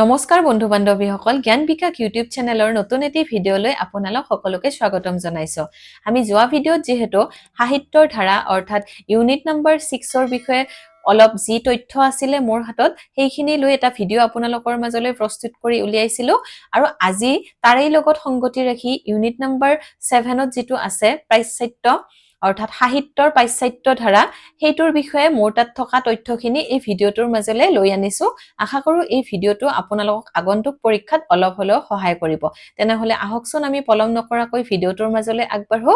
নমস্কাৰ বন্ধু বান্ধৱীসকল, জ্ঞান বিকাশ ইউটিউব চেনেলৰ নতুন এটি ভিডিঅ'লৈ আপোনালোক সকলোকে স্বাগতম জনাইছোঁ। আমি যোৱা ভিডিঅ'ত যিহেতু সাহিত্যৰ ধাৰা, অৰ্থাৎ ইউনিট নম্বৰ ছিক্সৰ বিষয়ে অলপ যি তথ্য আছিলে মোৰ হাতত, সেইখিনি লৈ এটা ভিডিঅ' আপোনালোকৰ মাজলৈ প্ৰস্তুত কৰি উলিয়াইছিলোঁ। আৰু আজি তাৰেই লগত সংগতি ৰাখি ইউনিট নম্বৰ ছেভেনত যিটো আছে প্ৰাচ্যাত্য অৰ্থাৎ সাহিত্যৰ পাশ্চাত্য ধাৰা, সেইটোৰ বিষয়ে মোৰ তাত থকা তথ্যখিনি এই ভিডিঅ'টোৰ মাজলৈ লৈ আনিছোঁ। আশা কৰোঁ এই ভিডিঅ'টো আপোনালোকক আগন্তুক পৰীক্ষাত অলপ হ'লেও সহায় কৰিব। তেনেহ'লে আহকচোন আমি পলম নকৰাকৈ ভিডিঅ'টোৰ মাজলৈ আগবাঢ়ো।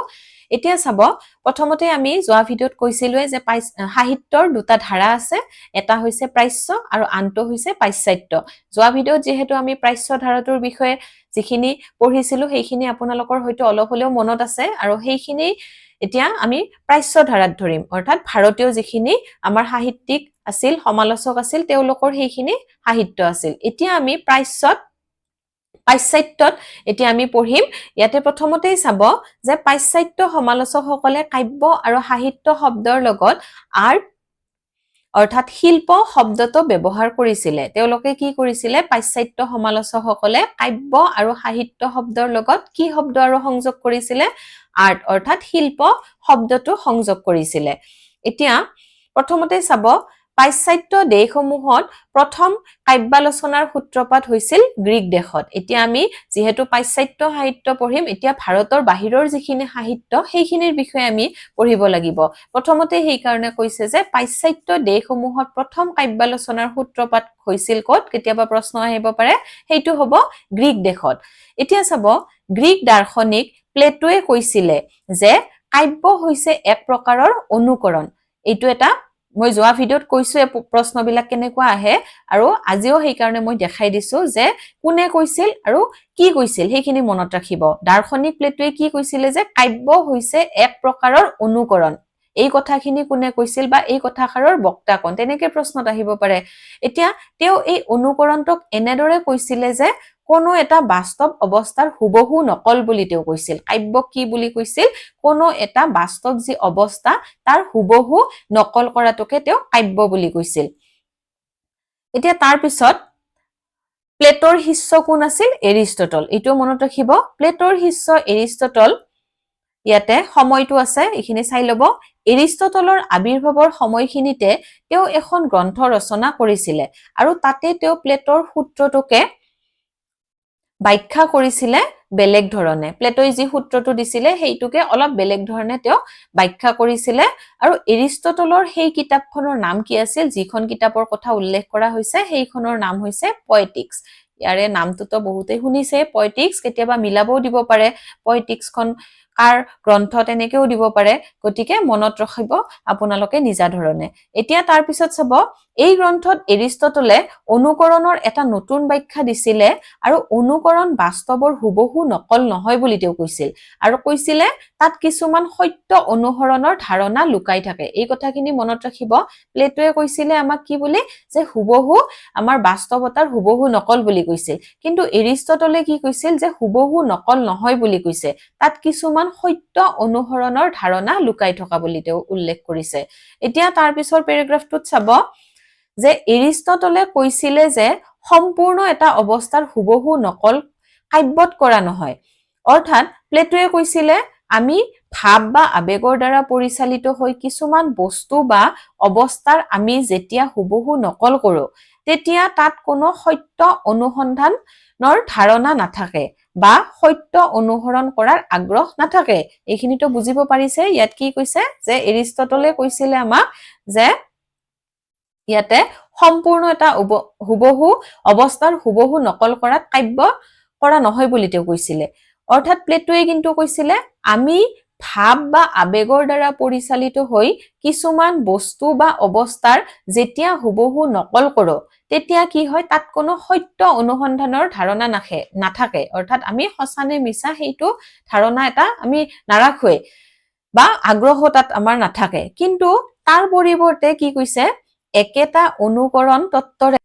এতিয়া চাব, প্ৰথমতে আমি যোৱা ভিডিঅ'ত কৈছিলোৱে যে পাই সাহিত্যৰ দুটা ধাৰা আছে। এটা হৈছে প্ৰাচ্য আৰু আনটো হৈছে পাশ্চাত্য। যোৱা ভিডিঅ'ত যিহেতু আমি প্ৰাচ্য ধাৰাটোৰ বিষয়ে যিখিনি পঢ়িছিলোঁ, সেইখিনি আপোনালোকৰ হয়তো অলপ হ'লেও মনত আছে। আৰু সেইখিনি এতিয়া আমি প্ৰাচ্য ধাৰাত ধৰিম। অৰ্থাৎ ভাৰতীয় যিখিনি আমাৰ সাহিত্যিক আছিল সমালোচক আছিল তেওঁলোকৰ সেইখিনি সাহিত্য আছিল। এতিয়া আমি প্ৰাচ্যত পাশ্চাত্যত এতিয়া আমি পঢ়িম। ইয়াতে প্ৰথমতেই চাব যে পাশ্চাত্য সমালোচকসকলে কাব্য আৰু সাহিত্য শব্দৰ লগত আৰ্ট অৰ্থাৎ শিল্প শব্দটো ব্যৱহাৰ কৰিছিলে। তেওঁলোকে কি কৰিছিলে? পাশ্চাত্য সমালোচকসকলে কাব্য আৰু সাহিত্য শব্দৰ লগত কি শব্দ আৰু সংযোগ কৰিছিলে? আৰ্ট অৰ্থাৎ শিল্প শব্দটো সংযোগ কৰিছিলে। এতিয়া প্ৰথমতে চাব পাশ্চাত্য দেশসমূহত প্ৰথম কাব্যালোচনাৰ সূত্ৰপাত হৈছিল গ্ৰীক দেশত। এতিয়া আমি যিহেতু পাশ্চাত্য সাহিত্য পঢ়িম এতিয়া ভাৰতৰ বাহিৰৰ যিখিনি সাহিত্য সেইখিনিৰ বিষয়ে আমি পঢ়িব লাগিব। প্ৰথমতে সেইকাৰণে কৈছে যে পাশ্চাত্য দেশসমূহত প্ৰথম কাব্যালোচনাৰ সূত্ৰপাত হৈছিল ক'ত? কেতিয়াবা প্ৰশ্ন আহিব পাৰে। সেইটো হ'ব গ্ৰীক দেশত। এতিয়া চাব গ্ৰীক দাৰ্শনিক প্লেটোৱে কৈছিলে যে কাব্য হৈছে এক প্ৰকাৰৰ অনুকৰণ। এইটো এটা মই যোৱা ভিডিঅ'ত কৈছোৱে প্ৰশ্নবিলাক কেনেকুৱা আহে আৰু আজিও সেইকাৰণে মই দেখাই দিছো যে কোনে কৈছিল আৰু কি কৈছিল সেইখিনি মনত ৰাখিব। দাৰ্শনিক প্লেটোৱে কি কৈছিলে যে কাব্য হৈছে এক প্ৰকাৰৰ অনুকৰণ। এই কথাখিনি কোনে কৈছিল বা এই কথাষাৰৰ বক্তা কোন তেনেকে প্ৰশ্নত আহিব পাৰে। এতিয়া তেওঁ এই অনুকৰণটোক এনেদৰে কৈছিলে যে কোনো এটা বাস্তৱ অৱস্থাৰ হুবহু নকল বুলি তেওঁ কৈছিল। কাব্য কি বুলি কৈছিল? কোনো এটা বাস্তৱ যি অৱস্থা তাৰ হুবহু নকল কৰাটোকে তেওঁ কাব্য বুলি কৈছিল। এতিয়া তাৰ পিছত প্লেটৰ শিষ্য কোন আছিল? এৰিষ্টটল। এইটো মনত ৰাখিব। প্লেটৰ শিষ্য এৰিষ্টটল ইয়াতে সময়টো আছে এইখিনি চাই ল'ব। এৰিষ্টটলৰ আৱিৰ্ভাৱৰ সময়খিনিতে তেওঁ এখন গ্ৰন্থ ৰচনা কৰিছিলে আৰু তাতে তেওঁ প্লেটৰ সূত্ৰটোকে ব্যাখ্যা কৰিছিলে বেলেগ ধৰণে। প্লেটই যি সূত্ৰটো দিছিলে সেইটোকে অলপ বেলেগ ধৰণে তেওঁ ব্যাখ্যা কৰিছিলে। আৰু এৰিষ্টটলৰ সেই কিতাপখনৰ নাম কি আছিল? যিখন কিতাপৰ কথা উল্লেখ কৰা হৈছে সেইখনৰ নাম হৈছে পয়েটিক্স। ইয়াৰে নামটোতো বহুতেই শুনিছে পয়েটিক্স কেতিয়াবা মিলাবও দিব পাৰে। পয়েটিক্সখন কাৰ গ্ৰন্থ তেনেকেও দিব পাৰে গতিকে মনত ৰাখিব আপোনালোকে নিজা ধৰণে। এতিয়া তাৰ পিছত চাব এই গ্ৰন্থত এৰিষ্টটলে অনুকৰণৰ এটা নতুন ব্যাখ্যা দিছিলে আৰু অনুকৰণ বাস্তৱৰ হুবহু নকল নহয় বুলি তেওঁ কৈছিল। আৰু কৈছিলে তাত কিছুমান সত্য অনুসৰণৰ ধাৰণা লুকাই থাকে। এই কথাখিনি মনত ৰাখিব। প্লেটোৱে কৈছিলে আমাক কি বুলি? যে হুবহু আমাৰ বাস্তৱতাৰ হুবহু নকল বুলি কৈছিল। কিন্তু এৰিষ্টটলে কি কৈছিল? যে হুবহু নকল নহয় বুলি কৈছে। তাত কিছুমান সত্য অনুসৰণৰ ধাৰণা লুকাই থকা বুলি তেওঁ উল্লেখ কৰিছে। এতিয়া তাৰ পিছৰ পেৰেগ্ৰাফটোত চাব যে এৰিষ্টটলে কৈছিলে যে সম্পূৰ্ণ এটা অৱস্থাৰ হুবহু নকল কাব্যত কৰা নহয়। অৰ্থাৎ প্লেটোৱে কৈছিলে আমি ভাৱ বা আৱেগৰ দ্বাৰা পৰিচালিত হৈ কিছুমান বস্তু বা অৱস্থাৰ আমি যেতিয়া হুবহু নকল কৰোঁ তেতিয়া তাত কোনো সত্য অনুসন্ধানৰ ধাৰণা নাথাকে বা সত্য অনুসৰণ কৰাৰ আগ্ৰহ নাথাকে। এইখিনিতো বুজিব পাৰিছে। ইয়াত কি কৈছে যে এৰিষ্টটলে কৈছিলে আমাক যে ইয়াতে সম্পূৰ্ণ এটা হুবহু অৱস্থাৰ হুবহু নকল কৰাত কাব্য কৰা নহয় বুলি তেওঁ কৈছিলে। অৰ্থাৎ প্লেটোৱে কিন্তু কৈছিলে আমি ভাৱ বা আৱেগৰ দ্বাৰা পৰিচালিত হৈ কিছুমান বস্তু বা অৱস্থাৰ যেতিয়া হুবহু নকল কৰোঁ, তেতিয়া কি হয়, তাত কোনো সত্য অনুসন্ধানৰ ধাৰণা নাখে, নাথাকে। অৰ্থাৎ আমি সঁচানে মিছা সেইটো ধাৰণা এটা আমি নাৰাখোৱে বা আগ্ৰহ তাত আমাৰ নাথাকে। কিন্তু তাৰ পৰিৱৰ্তে কি কৈছে, একেটা অনুকৰণ তত্ত্বৰে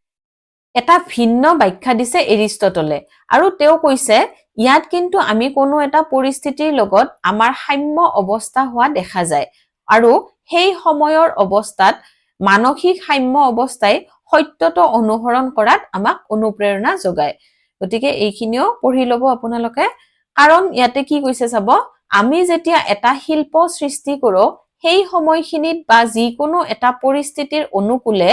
এটা ভিন্ন ব্যাখ্যা দিছে এৰিষ্টটলে। আৰু তেওঁ কৈছে ইয়াত কিন্তু আমি কোনো এটা পৰিস্থিতিৰ লগত আমাৰ সাম্য অৱস্থা হোৱা দেখা যায়। আৰু সেই সময়ৰ অৱস্থাত মানসিক সাম্য অৱস্থাই সত্যটো অনুসৰণ কৰাত আমাক অনুপ্ৰেৰণা যোগায়। গতিকে এইখিনিও পঢ়ি ল'ব আপোনালোকে। কাৰণ ইয়াতে কি কৈছে চাব? আমি যেতিয়া এটা শিল্প সৃষ্টি কৰো সেই সময়খিনিত বা যিকোনো এটা পৰিস্থিতিৰ অনুকূলে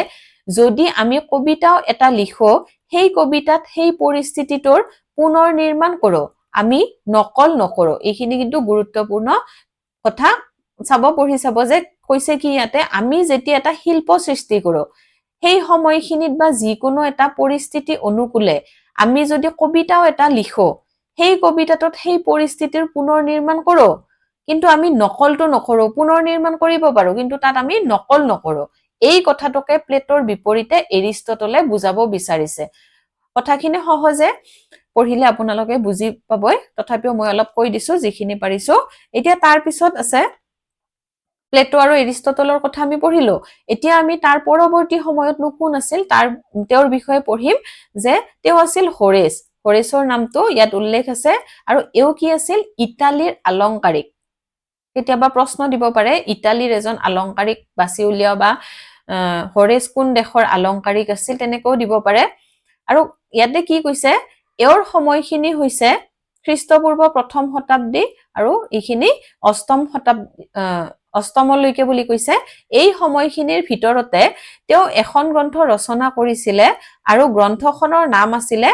যদি আমি কবিতাও এটা লিখো সেই কবিতাত সেই পৰিস্থিতিটোৰ পুনৰ নিৰ্মাণ কৰো। আমি নকল নকৰো। এইখিনি কিন্তু গুৰুত্বপূৰ্ণ কথা চাব পঢ়ি চাব যে কৈছে কি ইয়াতে, আমি যেতিয়া এটা শিল্প সৃষ্টি কৰো, সেই সময়খিনিত বা যিকোনো এটা পৰিস্থিতি অনুকূলে আমি যদি কবিতাও এটা লিখো, সেই কবিতাটোত সেই পৰিস্থিতিৰ পুনৰ নিৰ্মাণ কৰো। কিন্তু আমি নকলটো নকৰো পুনৰ নিৰ্মাণ কৰিব পাৰো, কিন্তু তাত আমি নকল নকৰো। এই কথাটোকে প্লেটৰ বিপৰীতে এৰিষ্টটলে বুজাব বিচাৰিছে। কথাখিনি সহজে পঢ়িলে আপোনালোকে বুজি পাবই। তথাপিও মই অলপ কৈ দিছো যিখিনি পাৰিছো। এতিয়া তাৰ পিছত আছে প্লেটো আৰু এৰিষ্টটলৰ কথা আমি পঢ়িলো। এতিয়া আমি তাৰ পৰৱৰ্তী সময়তনো কোন আছিল তাৰ তেওঁৰ বিষয়ে পঢ়িম যে তেওঁ আছিল হৰেছ হৰেছৰ নামটো ইয়াত উল্লেখ আছে আৰু এওঁ কি আছিল? ইটালীৰ আলংকাৰিক। কেতিয়াবা প্ৰশ্ন দিব পাৰে ইটালীৰ এজন আলংকাৰিক বাছি উলিওৱা বা হৰেছ কোন দেশৰ আলংকাৰিক আছিল তেনেকৈও দিব পাৰে। আৰু ইয়াতে কি কৈছে? এওঁৰ সময়খিনি হৈছে খ্ৰীষ্টপূৰ্ব প্ৰথম শতাব্দী আৰু এইখিনি অষ্টম শতাব্দী অষ্টমলৈকে বুলি কৈছে। এই সময়খিনিৰ ভিতৰতে তেওঁ এখন গ্ৰন্থ ৰচনা কৰিছিলে আৰু গ্ৰন্থখনৰ নাম আছিলে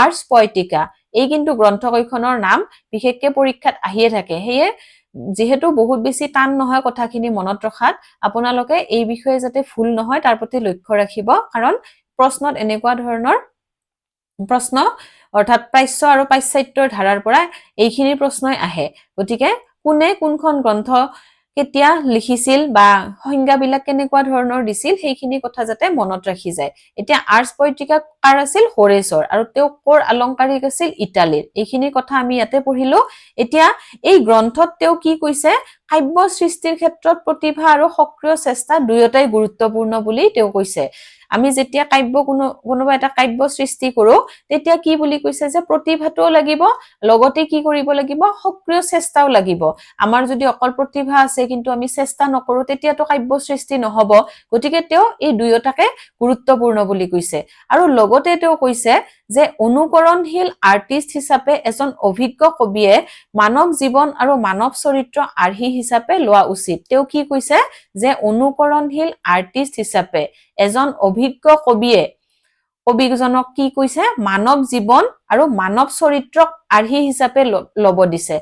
আৰ্টছ পয়টিকা। এই কিন্তু গ্ৰন্থকেইখনৰ নাম বিশেষকে পৰীক্ষাত আহিয়ে থাকে। সেয়ে যিহেতু বহুত বেছি টান নহয় কথাখিনি মনত ৰখাত আপোনালোকে এই বিষয়ে যাতে ভুল নহয় তাৰ প্ৰতি লক্ষ্য ৰাখিব। কাৰণ প্ৰশ্নত এনেকুৱা ধৰণৰ প্ৰশ্ন অৰ্থাৎ প্ৰাচ্য আৰু পাশ্চাত্যৰ ধাৰাৰ পৰা এইখিনি প্ৰশ্নই আহে। গতিকে কোনে কোনখন গ্ৰন্থ কেতিয়া লিখিছিল বা সংজ্ঞাবিলাক কেনেকুৱা ধৰণৰ দিছিল সেইখিনি কথা যাতে মনত ৰাখি যায়। এতিয়া আৰ্টছ পত্ৰিকা কাৰ আছিল? হৰেছৰ আৰু তেওঁ কৰ আলংকাৰিক আছিল? ইটালীৰ। এইখিনি কথা আমি ইয়াতে পঢ়িলো। এতিয়া এই গ্ৰন্থত তেওঁ কি কৈছে? কাব্য সৃষ্টিৰ ক্ষেত্ৰত প্ৰতিভা আৰু সক্ৰিয় চেষ্টা দুয়োটাই গুৰুত্বপূৰ্ণ বুলি তেওঁ কৈছে। আমি যেতিয়া কাব্য কোনো, কোনোবা এটা কাব্য সৃষ্টি কৰো, তেতিয়া কি বুলি কৈছে যে প্ৰতিভাটোও লাগিব, লগতে কি কৰিব লাগিব, সক্ৰিয় চেষ্টাও লাগিব। আমাৰ যদি অকল প্ৰতিভা আছে, কিন্তু আমি চেষ্টা নকৰো, তেতিয়াতো কাব্য সৃষ্টি নহব। গতিকে তেওঁ এই দুয়োটাকে গুৰুত্বপূৰ্ণ বুলি কৈছে। আৰু লগতে তেওঁ কৈছে যে অনুকৰণশীল আৰ্টিষ্ট হিচাপে এজন অভিজ্ঞ কবিয়ে মানৱ জীৱন আৰু মানৱ চৰিত্ৰ আৰ্হি হিচাপে লোৱা উচিত। তেওঁ কি কৈছে যে অনুকৰণশীল আৰ্টিষ্ট হিচাপে এজন অভিজ্ঞ কবিয়ে, কবিজনক কি কৈছে? মানৱ জীৱন আৰু মানৱ চৰিত্ৰক আৰ্হি হিচাপে ল'ব দিছে।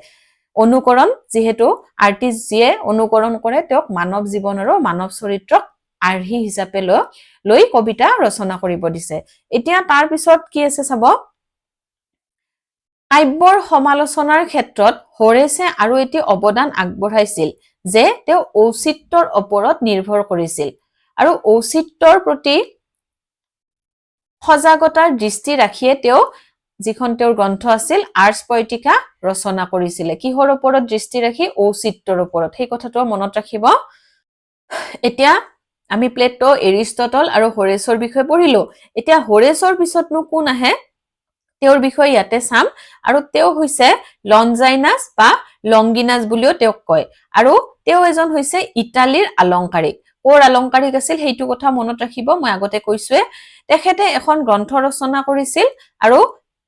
অনুকৰণ, যিহেতু আৰ্টিষ্ট যিয়ে অনুকৰণ কৰে, তেওঁক মানৱ জীৱন আৰু মানৱ চৰিত্ৰক আৰ্হি হিচাপে লৈ লৈ কবিতা ৰচনা কৰিব দিছে। এতিয়া তাৰ পিছত কি আছে চাব? কাব্যৰ সমালোচনাৰ ক্ষেত্ৰত হৰেছে আৰু এটি অৱদান আগবঢ়াইছিল, যে তেওঁ ঔচিত্যৰ ওপৰত নিৰ্ভৰ কৰিছিল। আৰু ঔচিত্যৰ প্ৰতি সজাগতাৰ দৃষ্টি ৰাখিয়ে তেওঁ যিখন তেওঁৰ গ্ৰন্থ আছিল আৰ্টছ পয়টিকা ৰচনা কৰিছিলে। কিহৰ ওপৰত দৃষ্টি ৰাখি? ঔচিত্যৰ ওপৰত। সেই কথাটো মনত ৰাখিব। এতিয়া আমি প্লেটো এৰিষ্টটল আৰু হৰেছৰ বিষয়ে পঢ়িলো। এতিয়া হৰেছৰ পিছতনো কোন আহে? তেওঁৰ বিষয়ে ইয়াতে চাম। আৰু তেওঁ হৈছে লনজাইনাছ বা লংগিনাছ বুলিও তেওঁক কয়। আৰু তেওঁ এজন হৈছে ইটালীৰ আলংকাৰিক। কৰ আলংকাৰিক আছিল সেইটো কথা মনত ৰাখিব মই আগতে কৈছোৱে তেখেতে এখন গ্ৰন্থ ৰচনা কৰিছিল আৰু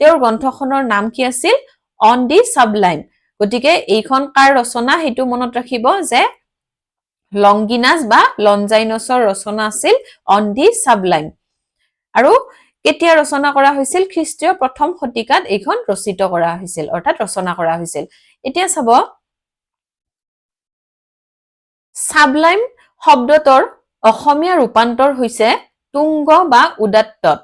তেওঁৰ গ্ৰন্থখনৰ নাম কি আছিল? অন দি চাবলাইম গতিকে এইখন কাৰ ৰচনা সেইটো মনত ৰাখিব যে লংগিনাছ বা লনজাইনছৰ ৰচনা আছিল অন দি চাবলাইম আৰু কেতিয়া ৰচনা কৰা হৈছিল? খ্ৰীষ্টীয় প্ৰথম শতিকাত এইখন ৰচিত কৰা হৈছিল অৰ্থাৎ ৰচনা কৰা হৈছিল। এতিয়া চাব। চাবলাইম শব্দটোৰ অসমীয়া ৰূপান্তৰ হৈছে তুংগ বা উদাত্তত।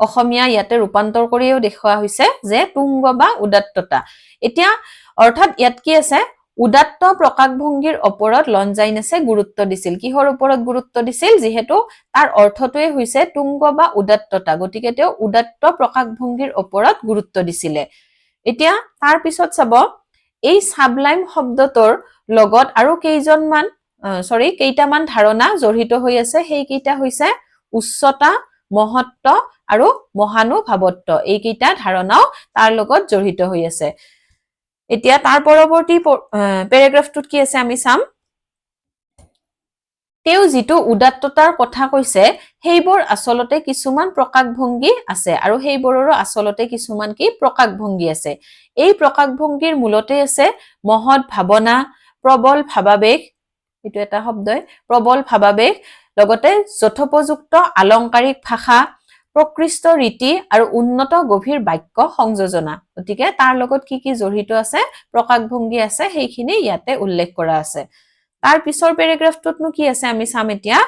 অসমীয়া ইয়াতে ৰূপান্তৰ কৰিও দেখুওৱা হৈছে যে তুংগ বা উদাত্ততা। এতিয়া অৰ্থাৎ ইয়াত কি আছে? উদাত্ত প্ৰকাশভংগীৰ ওপৰত লনজাইনেছে গুৰুত্ব দিছিল। কিহৰ ওপৰত গুৰুত্ব দিছিল? যিহেতু তাৰ অৰ্থটোৱে হৈছে তুংগ বা উদাত্ততা। গতিকে তেওঁ উদাত্ত প্ৰকাশভংগীৰ ওপৰত গুৰুত্ব দিছিলে। এতিয়া তাৰ পিছত চাব এই চাবলাইম শব্দটোৰ লগত আৰু কেইজনমান চৰি কেইটামান ধাৰণা জড়িত হৈ আছে। সেইকেইটা হৈছে উচ্চতা, মহত্ব আৰু মহানুভাৱত্ব। এইকেইটা ধাৰণাও তাৰ লগত জড়িত হৈ আছে। এতিয়া তাৰ পৰৱৰ্তী পেৰেগ্ৰাফটোত কি আছে আমি চাম? তেওঁ যিটো উদাত্ততাৰ কথা কৈছে, সেইবোৰ আচলতে কিছুমান প্ৰকাশভংগী আছে আৰু সেইবোৰৰো আচলতে কিছুমান কি প্ৰকাশভংগী আছে। এই প্ৰকাশভংগীৰ মূলতে আছে মহৎ ভাৱনা, প্ৰবল ভাৱাবেশ এইটো এটা শব্দই। প্ৰবল ভাৱাবেশ লগতে যথোপযুক্ত আলংকাৰিক ভাষা, প্ৰকৃষ্ট ৰীতি আৰু উন্নত গভীৰ বাক্য সংযোজনা। গতিকে তাৰ লগত কি কি জড়িত আছে প্ৰকাশভংগী আছে, সেইখিনি ইয়াতে উল্লেখ কৰা আছে। তাৰ পিছৰ পেৰেগ্ৰাফটোতনো কি আছে আমি চাম এতিয়া,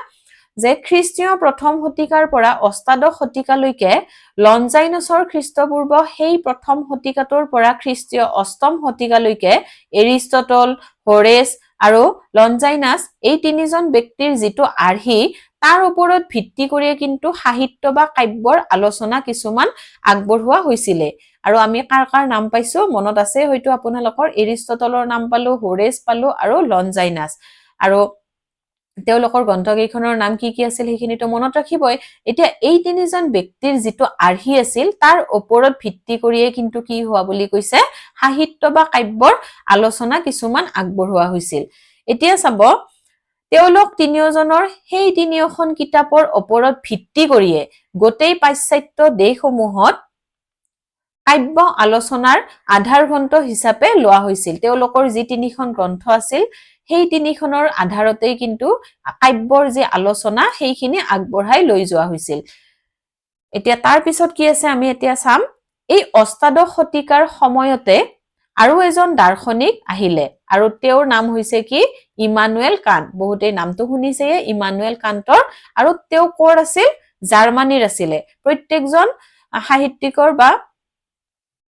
যে খ্ৰীষ্টীয় প্ৰথম শতিকাৰ পৰা অষ্টাদশ শতিকালৈকে লনজাইনছৰ খ্ৰীষ্টপূৰ্ব সেই প্ৰথম শতিকাটোৰ পৰা খ্ৰীষ্টীয় অষ্টম শতিকালৈকে এৰিষ্টটল, হৰেছ আৰু লঞ্জাইনাছ এই তিনিজন ব্যক্তিৰ যিটো আৰ্হি, তাৰ ওপৰত ভিত্তি কৰিয়ে কিন্তু সাহিত্য বা কাব্যৰ আলোচনা কিছুমান আগবঢ়োৱা হৈছিলে। আৰু আমি কাৰ কাৰ নাম পাইছো? মনত আছে হয়তো আপোনালোকৰ এৰিষ্টটলৰ নাম পালো, হৰেছ পালো আৰু লঞ্জাইনাছ। আৰু তেওঁলোকৰ গ্ৰন্থকেইখনৰ নাম কি কি আছিল সেইখিনিতো মনত ৰাখিবই। এতিয়া এই তিনিজন ব্যক্তিৰ যিটো আৰ্হি আছিল তাৰ ওপৰত ভিত্তি কৰিয়ে কিন্তু কি হোৱা বুলি কৈছে সাহিত্য বা কাব্যৰ আলোচনা কিছুমান আগবঢ়োৱা হৈছিল। এতিয়া চাব তেওঁলোক তিনিওজনৰ সেই তিনিওখন কিতাপৰ ওপৰত ভিত্তি কৰিয়ে গোটেই পাশ্চাত্য দেশসমূহত কাব্য আলোচনাৰ আধাৰ গ্ৰন্থ হিচাপে লোৱা হৈছিল। তেওঁলোকৰ যি তিনিখন গ্ৰন্থ আছিল সেই তিনিখনৰ আধাৰতেই কিন্তু কাব্যৰ যি আলোচনা সেইখিনি আগবঢ়াই লৈ যোৱা হৈছিল। এতিয়া তাৰ পিছত কি আছে আমি এতিয়া চাম। এই অষ্টাদশ শতিকাৰ সময়তে আৰু এজন দাৰ্শনিক আহিলে আৰু তেওঁৰ নাম হৈছে কি? ইমানুৱেল কান্ত বহুতেই নামটো শুনিছে ইমানুৱেল কান্তৰ আৰু তেওঁ ক'ৰ আছিল? জাৰ্মানীৰ আছিলে। প্ৰত্যেকজন সাহিত্যিকৰ বা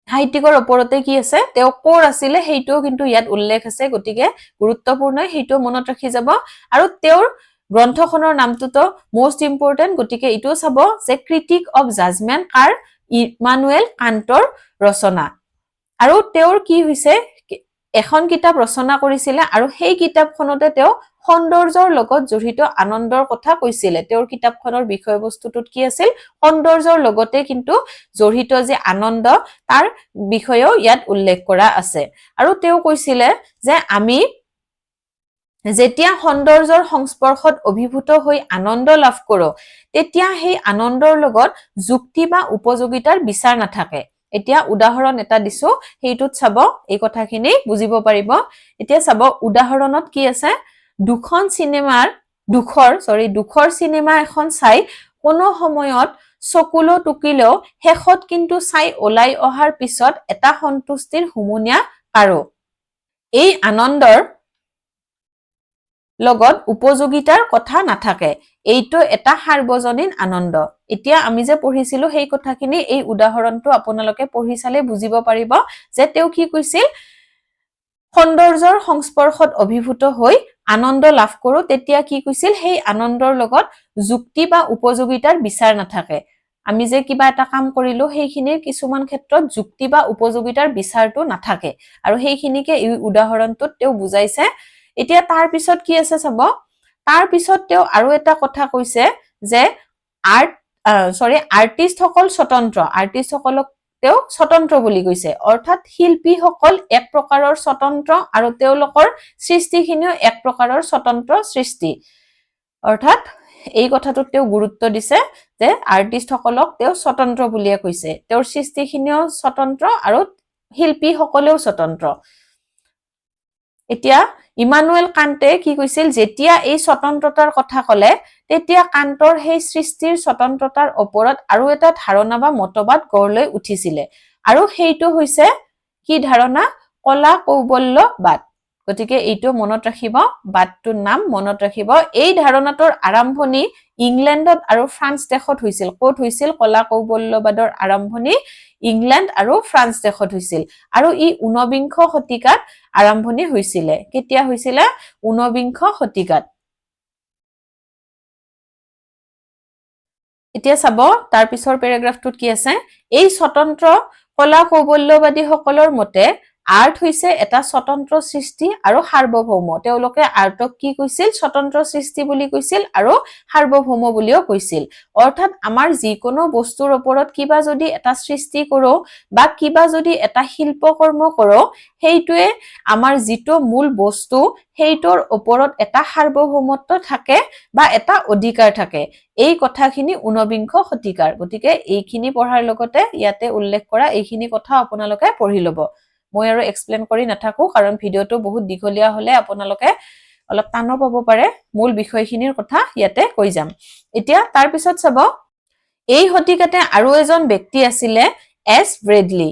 সাহিত্যিকৰ ওপৰতে কি আছে? তেওঁ ক'ৰ আছিলে সেইটোও কিন্তু ইয়াত উল্লেখ আছে গতিকে গুৰুত্বপূৰ্ণ সেইটো মনত ৰাখি যাব। আৰু তেওঁৰ গ্ৰন্থখনৰ নামটোতো মষ্ট ইম্পৰ্টেণ্ট গতিকে এইটোও চাব যে ক্ৰিটিক অফ জাজমেণ্ট কাৰ? ইমানুৱেল কান্তৰ ৰচনা। আৰু তেওঁৰ কি হৈছে? এখন কিতাপ ৰচনা কৰিছিলে আৰু সেই কিতাপখনতে তেওঁ সৌন্দৰ্যৰ লগত জড়িত আনন্দৰ কথা কৈছিলে। তেওঁৰ কিতাপখনৰ বিষয়বস্তুটোত কি আছিল? সৌন্দৰ্যৰ লগতে কিন্তু জড়িত যে আনন্দ তাৰ বিষয়েও ইয়াত উল্লেখ কৰা আছে। আৰু তেওঁ কৈছিলে যে আমি যেতিয়া সৌন্দৰ্যৰ সংস্পৰ্শত অভিভূত হৈ আনন্দ লাভ কৰো তেতিয়া সেই আনন্দৰ লগত যুক্তি বা উপযোগিতাৰ বিচাৰ নাথাকে। এতিয়া উদাহৰণ এটা দিছো সেইটোত চাব এই কথাখিনি বুজিব পাৰিব। এতিয়া চাব উদাহৰণত কি আছে? দুখন চিনেমাৰ দুখৰ চৰি দুখৰ চিনেমা এখন চাই কোনো সময়ত চকুলো টুকিলেও শেষত কিন্তু চাই ওলাই অহাৰ পিছত এটা সন্তুষ্টিৰ হুমুনীয়া পাৰো। এই আনন্দৰ লগত উপযোগিতাৰ কথা নাথাকে। এইটো এটা সাৰ্বজনীন আনন্দ। এতিয়া আমি যে পঢ়িছিলো সেই কথাখিনি এই উদাহৰণটো আপোনালোকে পঢ়ি চালে বুজিব পাৰিব যে তেওঁ কি কৈছিল? সৌন্দৰ্যৰ সংস্পৰ্শত অভিভূত হৈ আনন্দ লাভ কৰো তেতিয়া কি কৈছিল? সেই আনন্দৰ লগত যুক্তি বা উপযোগিতাৰ বিচাৰ নাথাকে। আমি যে কিবা এটা কাম কৰিলো সেইখিনিৰ কিছুমান ক্ষেত্ৰত যুক্তি বা উপযোগিতাৰ বিচাৰটো নাথাকে। আৰু সেইখিনিকে এই উদাহৰণটোত তেওঁ বুজাইছে। এতিয়া তাৰ পিছত কি আছে চাব? তাৰ পিছত তেওঁ আৰু এটা কথা কৈছে যে আৰ্ট চৰি আৰ্টিষ্টসকল স্বতন্ত্ৰ। আৰ্টিষ্টসকলক তেওঁ স্বতন্ত্ৰ বুলি কৈছে। অৰ্থাৎ শিল্পীসকল এক প্ৰকাৰৰ স্বতন্ত্ৰ আৰু তেওঁলোকৰ সৃষ্টিখিনিও এক প্ৰকাৰৰ স্বতন্ত্ৰ সৃষ্টি। অৰ্থাৎ এই কথাটোত তেওঁ গুৰুত্ব দিছে যে আৰ্টিষ্টসকলক তেওঁ স্বতন্ত্ৰ বুলিয়ে কৈছে। তেওঁৰ সৃষ্টিখিনিও স্বতন্ত্ৰ আৰু শিল্পীসকলেও স্বতন্ত্ৰ। এতিয়া ইমানুৱেল কান্তে কি কৈছিল যেতিয়া এই স্বতন্ত্ৰতাৰ কথা কলে তেতিয়া কান্তৰ সেই সৃষ্টিৰ স্বতন্ত্ৰতাৰ ওপৰত আৰু এটা ধাৰণা বা মতবাদ গঢ় লৈ উঠিছিলে। আৰু সেইটো হৈছে কি ধাৰণা? কলা কৌবল্যবাদ গতিকে এইটো মনত ৰাখিব বাদটোৰ নাম মনত ৰাখিব। এই ধাৰণাটোৰ আৰম্ভণি ইংলেণ্ডত আৰু ফ্ৰান্স দেশত হৈছিল। ক'ত হৈছিল? কলা কৌবল্যবাদৰ আৰম্ভণি ইংলেণ্ড আৰু ফ্ৰান্স দেশত হৈছিল। আৰু ই ঊনবিংশ শতিকাত আৰম্ভণি হৈছিলে। কেতিয়া হৈছিলে? ঊনবিংশ শতিকাত। এতিয়া চাব তাৰ পিছৰ পেৰাগ্ৰাফটোত কি আছে? এই স্বতন্ত্ৰ কলা কৌবল্যবাদীসকলৰ মতে আৰ্ট হৈছে এটা স্বতন্ত্ৰ সৃষ্টি আৰু সাৰ্বভৌম। তেওঁলোকে আৰ্টক কি কৈছিল? স্বতন্ত্ৰ সৃষ্টি বুলি কৈছিল আৰু সাৰ্বভৌম বুলিও কৈছিল। অৰ্থাৎ আমাৰ যিকোনো বস্তুৰ ওপৰত কিবা যদি এটা সৃষ্টি কৰো বা কিবা যদি এটা শিল্পকৰ্ম কৰো সেইটোৱে আমাৰ যিটো মূল বস্তু সেইটোৰ ওপৰত এটা সাৰ্বভৌমত্ব থাকে বা এটা অধিকাৰ থাকে। এই কথাখিনি ঊনবিংশ শতিকাৰ। গতিকে এইখিনি পঢ়াৰ লগতে ইয়াতে উল্লেখ কৰা এইখিনি কথা আপোনালোকে পঢ়ি ল'ব। মই আৰু এক্সপ্লেইন কৰি নাথাকো কাৰণ ভিডিঅ'টো বহুত দীঘলীয়া হলে আপোনালোকে অলপ টানো পাব পাৰে। মূল বিষয়খিনিৰ কথা ইয়াতে কৈ যাম। এতিয়া তাৰ পিছত চাব এই শতিকাতে আৰু এজন ব্যক্তি আছিলে এছ ব্ৰেডলি।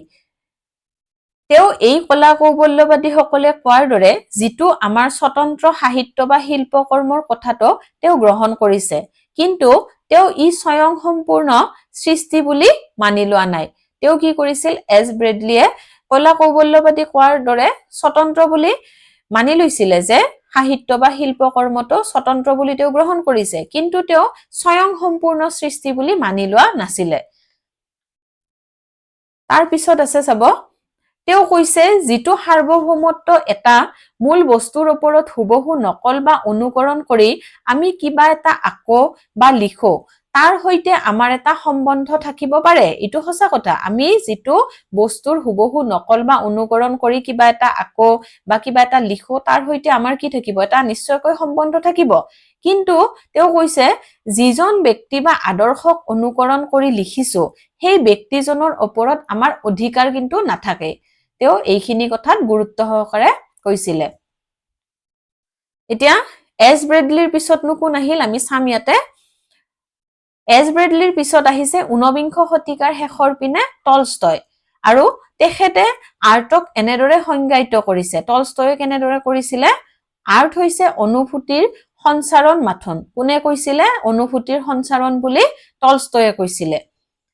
তেওঁ এই কলা কৌশল্যবাদীসকলে কোৱাৰ দৰে যিটো আমাৰ স্বতন্ত্ৰ সাহিত্য বা শিল্পকৰ্মৰ কথাটো তেওঁ গ্ৰহণ কৰিছে। কিন্তু তেওঁ ই স্বয়ংসম্পূৰ্ণ সৃষ্টি বুলি মানি লোৱা নাই। তেওঁ কি কৰিছিল? এছ ব্ৰেডলিয়ে কলা কৌশল্যবাদী কোৱাৰ দৰে স্বতন্ত্ৰ বুলি মানি লৈছিলে যে সাহিত্য বা শিল্পকৰ্মটো স্বতন্ত্ৰ বুলি তেওঁ গ্ৰহণ কৰিছে। কিন্তু তেওঁ স্বয়ংসম্পূৰ্ণ সৃষ্টি বুলি মানি লোৱা নাছিলে। তাৰ পিছত আছে চাব, তেওঁ কৈছে, যিটো সাৰ্বভৌমত্ব এটা মূল বস্তুৰ ওপৰত হুবহু নকল বা অনুকৰণ কৰি আমি কিবা এটা আঁকো বা লিখো তাৰ সৈতে আমাৰ এটা সম্বন্ধ থাকিব পাৰে। এইটো সঁচা কথা। আমি যিটো বস্তুৰ হুবহু নকল বা অনুকৰণ কৰি কিবা এটা আঁকো বা কিবা এটা লিখো তাৰ সৈতে আমাৰ কি থাকিব? এটা নিশ্চয়কৈ সম্বন্ধ থাকিব। কিন্তু তেওঁ কৈছে যিজন ব্যক্তি বা আদৰ্শক অনুকৰণ কৰি লিখিছো সেই ব্যক্তিজনৰ ওপৰত আমাৰ অধিকাৰ কিন্তু নাথাকে। তেওঁ এইখিনি কথাত গুৰুত্ব সহকাৰে কৈছিলে। এতিয়া এছ ব্ৰেডলিৰ পিছতনো কোন আহিল? আমি চাম ইয়াতে। এছ ব্ৰেডলিৰ পিছত আহিছে ঊনবিংশ শতিকাৰ শেষৰ পিনে টলষ্টয়। আৰু তেখেতে আৰ্টক এনেদৰে সংজ্ঞায়িত কৰিছে। টলষ্টয়ে কেনেদৰে কৰিছিলে, আৰ্ট হৈছে অনুভূতিৰ সঞ্চাৰণ মাথোন। কোনে কৈছিলে? অনুভূতিৰ সঞ্চাৰণ বুলি টলষ্টয়ে কৈছিলে।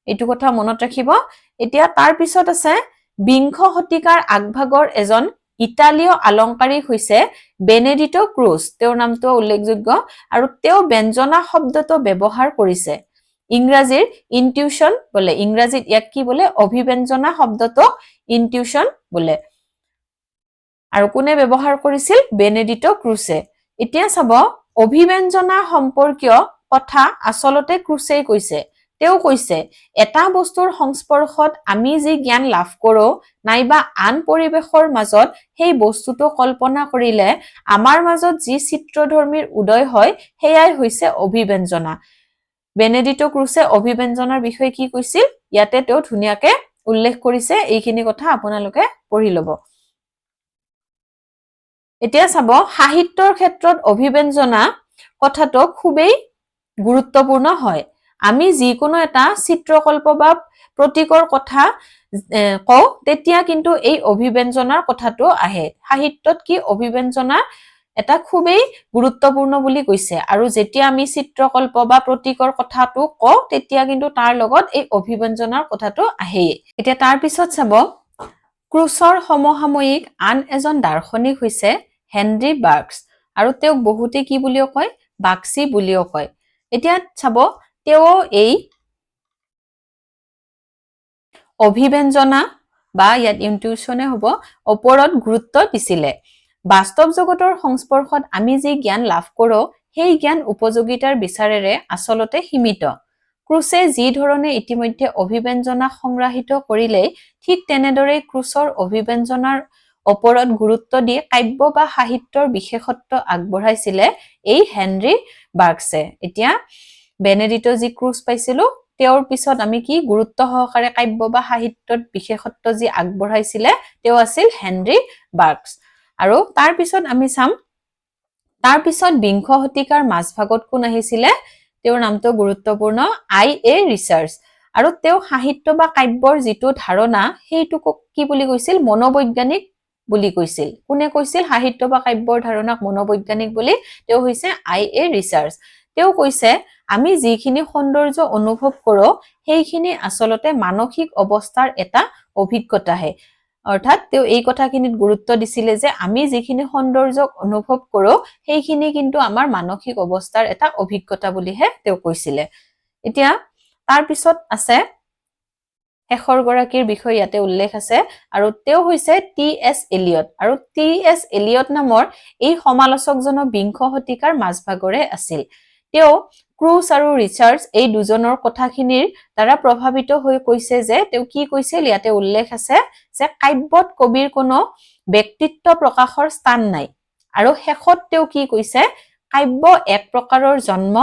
এইটো কথা মনত ৰাখিব। এতিয়া তাৰ পিছত আছে বিংশ শতিকাৰ আগভাগৰ এজন ইটালীয় আলংকাৰিক হৈছে বেনেডিটো ক্ৰুজ। তেওঁৰ নামটো উল্লেখযোগ্য আৰু তেওঁ ব্যঞ্জনা শব্দটো ব্যৱহাৰ কৰিছে। ইংৰাজীৰ ইনটিউচন বোলে, ইংৰাজীত ইয়াক কি বোলে? অভিব্যঞ্জনা শব্দটো ইনটিউচন বোলে। আৰু কোনে ব্যৱহাৰ কৰিছিল? বেনেডিটো ক্ৰুছে এতিয়া চাব, অভিব্যঞ্জনা সম্পৰ্কীয় কথা আচলতে ক্ৰুচেই কৈছে। তেওঁ কৈছে এটা বস্তুৰ সংস্পৰ্শত আমি যি জ্ঞান লাভ কৰো নাইবা আন পৰিৱেশৰ মাজত সেই বস্তুটো কল্পনা কৰিলে আমাৰ মাজত যি চিত্ৰধৰ্মীৰ উদয় হয় সেয়াই হৈছে অভিব্যঞ্জনা। বেনেডিটো ক্ৰুচে অভিব্যঞ্জনাৰ বিষয়ে কি কৈছিল? ইয়াতে তেওঁ ধুনীয়াকে উল্লেখ কৰিছে এইখিনি কথা আপোনালোকে পঢ়ি ল'ব। এতিয়া চাব সাহিত্যৰ ক্ষেত্ৰত অভিব্যঞ্জনা কথাটো খুবেই গুৰুত্বপূৰ্ণ হয়। আমি যিকোনো এটা চিত্ৰকল্প বা প্ৰতীকৰ কথা কওঁ তেতিয়া কিন্তু এই অভিব্যঞ্জনাৰ কথাটো আহে। সাহিত্যত কি অভিব্যঞ্জনা এটা খুবেই গুৰুত্বপূৰ্ণ বুলি কৈছে। আৰু যেতিয়া আমি চিত্ৰকল্প বা প্ৰতীকৰ কথাটো কওঁ তেতিয়া কিন্তু তাৰ লগত এই অভিব্যঞ্জনাৰ কথাটো আহেই। এতিয়া তাৰ পিছত চাব ক্ৰুচৰ সমসাময়িক আন এজন দাৰ্শনিক হৈছে হেনৰি বাৰ্কছ। আৰু তেওঁক বহুতে কি বুলিও কয়? বাক্সি বুলিও কয়। এতিয়া চাব তেওঁ এই অভিব্যঞ্জনা বা ইয়াত ইনটিউচনে হ'ব ওপৰত গুৰুত্ব দিছিলে। বাস্তৱ জগতৰ সংস্পৰ্শত আমি যি জ্ঞান লাভ কৰোঁ সেই জ্ঞান উপযোগিতাৰ বিচাৰেৰে আচলতে সীমিত। ক্ৰুচে যি ধৰণে ইতিমধ্যে অভিব্যঞ্জনা সংগ্ৰাহিত কৰিলে ঠিক তেনেদৰে ক্ৰুচৰ অভিব্যঞ্জনাৰ ওপৰত গুৰুত্ব দি কাব্য বা সাহিত্যৰ বিশেষত্ব আগবঢ়াইছিলে এই হেনৰি বাৰ্কছে এতিয়া বেনেডিটো যি ক্ৰুজ পাইছিলো তেওঁৰ পিছত আমি কি গুৰুত্ব সহকাৰে কাব্য বা সাহিত্যত বিশেষত্ব যি আগবঢ়াইছিলে তেওঁ আছিল হেনৰি বাৰ্কছ। আৰু তাৰ পিছত আমি চাম তাৰ পিছত বিংশ শতিকাৰ মাজভাগত কোন আহিছিলে তেওঁৰ নামটো গুৰুত্বপূৰ্ণ আই এ ৰিচাৰ্চ আৰু তেওঁ সাহিত্য বা কাব্যৰ যিটো ধাৰণা সেইটোক কি বুলি কৈছিল মনোবৈজ্ঞানিক বুলি কৈছিল। কোনে কৈছিল সাহিত্য বা কাব্যৰ ধাৰণাক মনোবৈজ্ঞানিক বুলি? তেওঁ হৈছে আই এ ৰিচাৰ্চ তেওঁ কৈছে আমি যিখিনি সৌন্দৰ্য অনুভৱ কৰোঁ সেইখিনি আচলতে মানসিক অৱস্থাৰ এটা অভিজ্ঞতাহে। অৰ্থাৎ তেওঁ এই কথাখিনিত গুৰুত্ব দিছিলে যে আমি যিখিনি সৌন্দৰ্য অনুভৱ কৰোঁ সেইখিনি কিন্তু আমাৰ মানসিক অৱস্থাৰ এটা অভিজ্ঞতা বুলিহে তেওঁ কৈছিলে। এতিয়া তাৰ পিছত আছে শেষৰ গৰাকীৰ বিষয়ে ইয়াতে উল্লেখ আছে আৰু তেওঁ হৈছে টি এছ এলিয়ট আৰু টি এছ এলিয়ট নামৰ এই সমালোচকজনো বিংশ শতিকাৰ মাজভাগৰে আছিল। তেওঁ ক্ৰুজ আৰু ৰিচাৰ্ডছ এই দুজনৰ কথাখিনিৰ দ্বাৰা প্ৰভাৱিত হৈ কৈছে যে তেওঁ কি কৈছিল ইয়াতে উল্লেখ আছে যে কাব্যত কবিৰ কোনো ব্যক্তিত্ব প্ৰকাশৰ স্থান নাই। আৰু শেষত তেওঁ কি কৈছে কাব্য এক প্ৰকাৰৰ জন্ম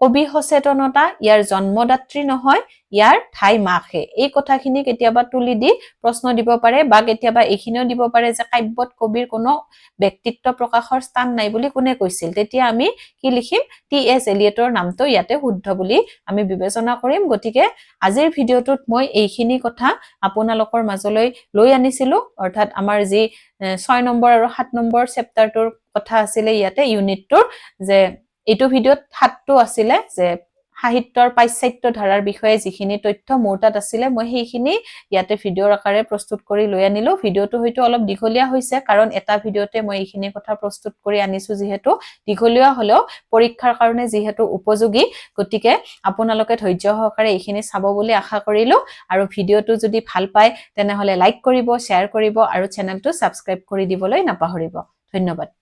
কবি সচেতনতা ইয়াৰ জন্মদাত্ৰী নহয় ইয়াৰ ঠাই মাকহে। এই কথাখিনি কেতিয়াবা তুলি দি প্ৰশ্ন দিব পাৰে বা কেতিয়াবা এইখিনিও দিব পাৰে যে কাব্যত কবিৰ কোনো ব্যক্তিত্ব প্ৰকাশৰ স্থান নাই বুলি কোনে কৈছিল। তেতিয়া আমি কি লিখিম? টি. এছ. এলিয়টৰ নামটো ইয়াতে শুদ্ধ বুলি আমি বিবেচনা কৰিম। গতিকে আজিৰ ভিডিঅ'টোত মই এইখিনি কথা আপোনালোকৰ মাজলৈ লৈ আনিছিলো। অৰ্থাৎ আমাৰ যি ছয় নম্বৰ আৰু সাত নম্বৰ চেপ্টাৰটোৰ কথা আছিলে ইয়াতে ইউনিটটোৰ যে এইটো ভিডিঅ'ত সাতটো আছিলে যে সাহিত্যৰ পাশ্চাত্য ধাৰাৰ বিষয়ে যিখিনি তথ্য মোৰ তাত আছিলে, মই সেইখিনি ইয়াতে ভিডিঅ'ৰ আকাৰে প্ৰস্তুত কৰি লৈ আনিলো। ভিডিঅ'টো হয়তো অলপ দীঘলীয়া হৈছে, কাৰণ এটা ভিডিঅ'তে মই এইখিনি কথা প্ৰস্তুত কৰি আনিছো যিহেতু দীঘলীয়া হলেও পৰীক্ষাৰ কাৰণে যিহেতু উপযোগী। গতিকে আপোনালোকে ধৈৰ্য সহকাৰে এইখিনি চাব বুলি আশা কৰিলো। আৰু ভিডিঅ'টো যদি ভালো পায়, তেনেহলে লাইক কৰিব, শ্বেয়াৰ কৰিব আৰু চেনেলটো ছাবস্ক্ৰাইব কৰি দিবলৈ নাপাহৰিব। ধন্যবাদ।